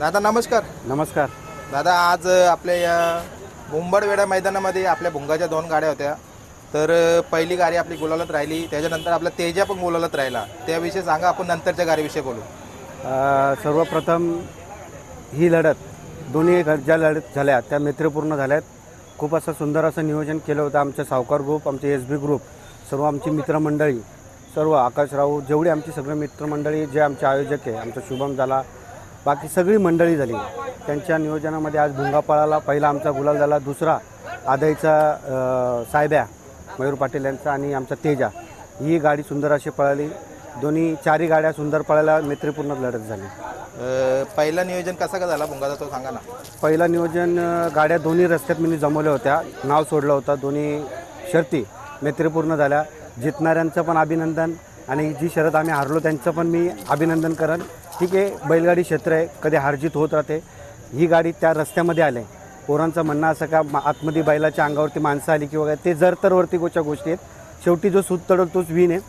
दादा नमस्कार. नमस्कार. दादा आज आपल्या या मुंबडवेढा मैदानामध्ये आपल्या भुंगाच्या दोन गाड्या होत्या. तर पहिली गाडी आपली गुलालात राहिली. त्याच्यानंतर आपला तेजा पण गुलालात राहिला. त्याविषयी सांगा आपण नंतरच्या गाडीविषयी बोलू. अ, सर्वप्रथम ही लढत दोन्ही ज्या लढत झाल्या. त्या मैत्रीपूर्ण झाल्यात. खूप असं सुंदर असं नियोजन केलं होतं आमचं सावकार ग्रुप आमचे एस बी ग्रुप सर्व आमची मित्रमंडळी सर्व आकाश राऊ जेवढी आमची सगळे मित्रमंडळी जे आमचे आयोजक आहे आमचा शुभम झाला बाकी सगळी मंडळी झाली. त्यांच्या नियोजनामध्ये आज भुंगा पळाला पहिला आमचा गुलाल झाला दुसरा आदाईचा अ, साहेब्या मयूर पाटील यांचा आणि आमचा तेजा. ही गाडी सुंदर अशी पळाली. दोन्ही चारही गाड्या सुंदर पळायला मैत्रीपूर्ण लढत झाली. पहिला नियोजन कसा का झाला भुंगाचा तो सांगा ना. पहिला नियोजन गाड्या दोन्ही रस्त्यात मी जमवल्या होत्या. नाव सोडलं होतं. दोन्ही शर्ती मैत्रीपूर्ण झाल्या. जितणाऱ्यांचं पण अभिनंदन आणि जी शरद आम्ही हारलो त्यांचं पण मी अभिनंदन करेन. ठीक आहे बैलगाडी क्षेत्र आहे कधी हारजीत होत राहते. ही गाडी त्या रस्त्यामध्ये आले. पोरांचं म्हणणं असं का आतमध्ये बैलाच्या अंगावरती माणसं आली किंवा काय ते जर तर वरती गोष्ट गोष्टी आहेत. शेवटी जो सूत तडल तोच विन आहे.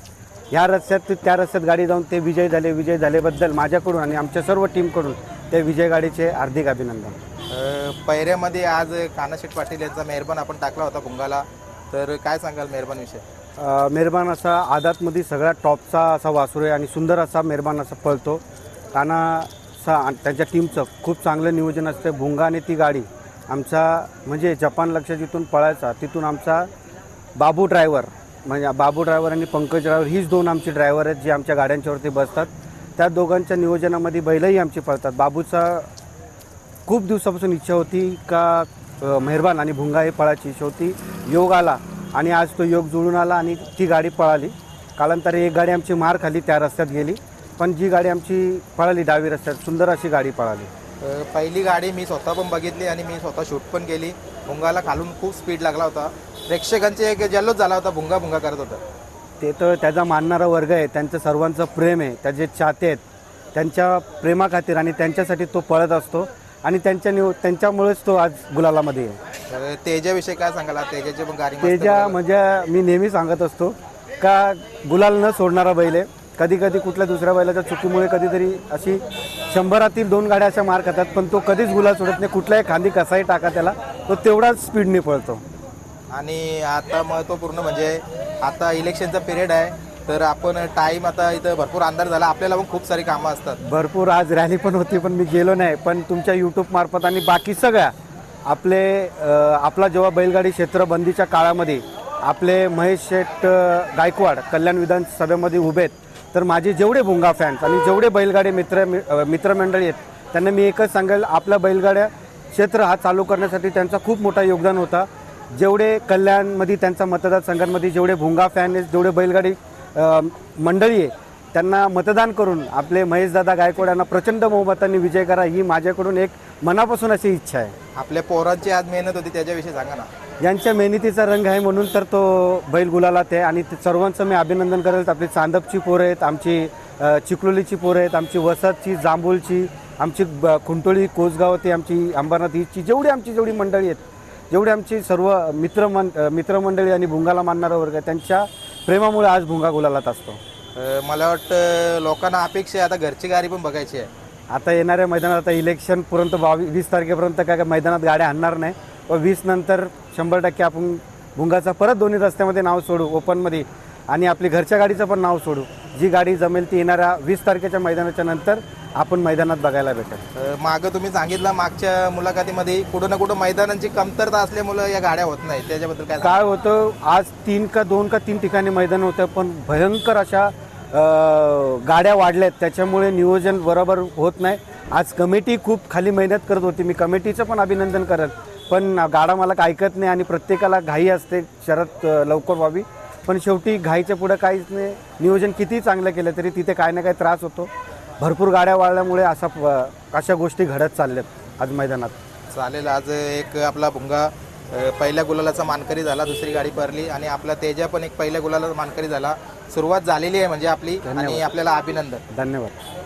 ह्या रस्त्यात त्या रस्त्यात गाडी जाऊन ते विजय झाले विजय झाल्याबद्दल माझ्याकडून आणि आमच्या सर्व टीमकडून त्या विजय गाडीचे हार्दिक अभिनंदन. पैऱ्यामध्ये आज कानाशेठ पाटील यांचा मेहरबान आपण टाकला होता भुंगाला तर काय सांगाल मेहरबान विषय अ, मेहरबान असा आदातमध्ये सगळ्यात टॉपचा असा वासरू आहे आणि सुंदर असा मेहरबान असा पळतो. कानाचा आणि त्यांच्या टीमचं खूप चांगलं नियोजन असतं. भुंगा आणि ती गाडी आमचा म्हणजे जपान लक्ष जिथून पळायचा तिथून आमचा बाबू ड्रायव्हर म्हणजे बाबू ड्रायव्हर आणि पंकज ड्रायव्हर हीच दोन आमची ड्रायव्हर आहेत जी आमच्या गाड्यांच्यावरती बसतात. त्या दोघांच्या नियोजनामध्ये बैलही आमची पळतात. बाबूचा खूप दिवसापासून इच्छा होती का मेहरबान आणि भुंगा हे पळायची इच्छा होती. योग आला आणि आज तो योग जुळून आला आणि ती गाडी पळाली. कालांतरे एक गाडी आमची मार खाली त्या रस्त्यात गेली. पण जी गाडी आमची पळाली डावी रस्त्यात सुंदर अशी गाडी पळाली. अ, पहिली गाडी मी स्वतः पण बघितली आणि मी स्वतः शूट पण केली. भुंगाला खालून खूप स्पीड लागला होता. प्रेक्षकांचे एक जल्लोष झाला होता भुंगा भुंगा करत होता. ते तर त्याचा मानणारा वर्ग आहे त्यांचं सर्वांचं प्रेम आहे त्याचे चाहते आहेत. त्यांच्या प्रेमाखातीर आणि त्यांच्यासाठी तो पळत असतो आणि त्यांच्या निव त्यांच्यामुळेच तो आज गुलालामध्ये आहे. तेजाविषयी काय सांगाल? तेजाची पण गाडी मस्त तेजा. म्हणजे मी नेहमी सांगत असतो का गुलाल न सोडणारा बैल आहे. कधी कधी कुठल्या दुसऱ्या बैलाच्या चुकीमुळे कधीतरी अशी शंभरातील दोन गाड्या अशा मार खातात पण तो कधीच गुलाल सोडत नाही. कुठल्याही खांदी कसाही टाका त्याला तो तेवढाच स्पीडने पळतो. आणि आता महत्त्वपूर्ण म्हणजे आता इलेक्शनचा पिरियड आहे तर आपण टाईम आता इथं भरपूर अंधार झाला. आपल्याला पण खूप सारी कामं असतात. भरपूर आज रॅली पण होती पण मी गेलो नाही. पण तुमच्या यूट्यूब मार्फत आणि बाकी सगळ्या आपले आपला जेव्हा बैलगाडी क्षेत्र बंदीच्या काळामध्ये आपले महेश शेठ अ, गायकवाड कल्याण विधानसभेमध्ये उभे आहेत तर माझे जेवढे भुंगा फॅन्स आणि जेवढे बैलगाडी मित्र मित्रमंडळी आहेत त्यांना मी एकच सांगेल आपला बैलगाड्या क्षेत्र हा चालू करण्यासाठी त्यांचा खूप मोठा योगदान होता. जेवढे कल्याणमध्ये त्यांचा मतदारसंघांमध्ये जेवढे भुंगा फॅन आहेत जेवढे बैलगाडी मंडळी आहे त्यांना मतदान करून आपले महेशदादा गायकवाड यांना प्रचंड बहुमतांनी विजय करा ही माझ्याकडून एक मनापासून अशी इच्छा आहे. आपल्या पोरांची आज मेहनत होती त्याच्याविषयी सांगा ना. यांच्या मेहनतीचा रंग आहे म्हणून तर तो बैल गुलाला ते आणि सर्वांचं मी अभिनंदन करेल. आपली चांदपची पोरं आहेत आमची चिखलोलीची पोरं आहेत आमची वसतची जांभूलची आमची ब- खुंटोळी कोसगाव ती आमची अंबरनाथ हीची जेवढी आमची जेवढी मंडळी आहेत जेवढी आमची सर्व मित्रमं मित्रमंडळी आणि भुंगाला मानणारा वर्ग आहे त्यांच्या प्रेमामुळे आज भुंगा गुलालात असतो. मला वाटतं लोकांना अपेक्षा आहे आता घरची गाडी पण बघायची आहे. आता येणाऱ्या मैदानात आता इलेक्शन पर्यंत बावीस वीस तारखेपर्यंत काय काय मैदानात गाड्या आणणार नाही. व वीस नंतर शंभर टक्के आपण भुंगाचा परत दोन्ही रस्त्यामध्ये नाव सोडू ओपनमध्ये आणि आपली घरच्या गाडीचं पण नाव सोडू. जी गाडी जमेल ती येणाऱ्या वीस तारखेच्या मैदानाच्या नंतर आपण मैदानात बघायला भेटेल. मागं तुम्ही सांगितलं मागच्या मुलाखतीमध्ये कुठं ना कुठं मैदानांची कमतरता असल्यामुळं या गाड्या होत नाही त्याच्याबद्दल काय सांगाल? काय होतं आज तीन का दोन का तीन ठिकाणी मैदान होतं पण भयंकर अशा अं, गाड्या वाढल्यात. त्याच्यामुळे नियोजन बरोबर होत नाही. आज कमिटी खूप खाली मेहनत करत होती. मी कमिटीचं पण अभिनंदन करत पण गाडा मला ऐकत नाही आणि प्रत्येकाला घाई असते शरद लवकर व्हावी. पण शेवटी घाईच्या पुढं काहीच नाही. नियोजन कितीही चांगलं केलं तरी तिथे काही ना काही त्रास होतो. भरपूर गाड्या वाढल्यामुळे असा अशा गोष्टी घडत चालल्यात आज मैदानात. चालेल आज एक आपला भुंगा पहिल्या गुलालाचा मानकरी झाला दुसरी गाडी परली आणि आपला तेजा पण एक पहिल्या गुलाला मानकरी झाला. सुरुवात झालेली आहे म्हणजे आपली आणि आपल्याला अभिनंदन. धन्यवाद.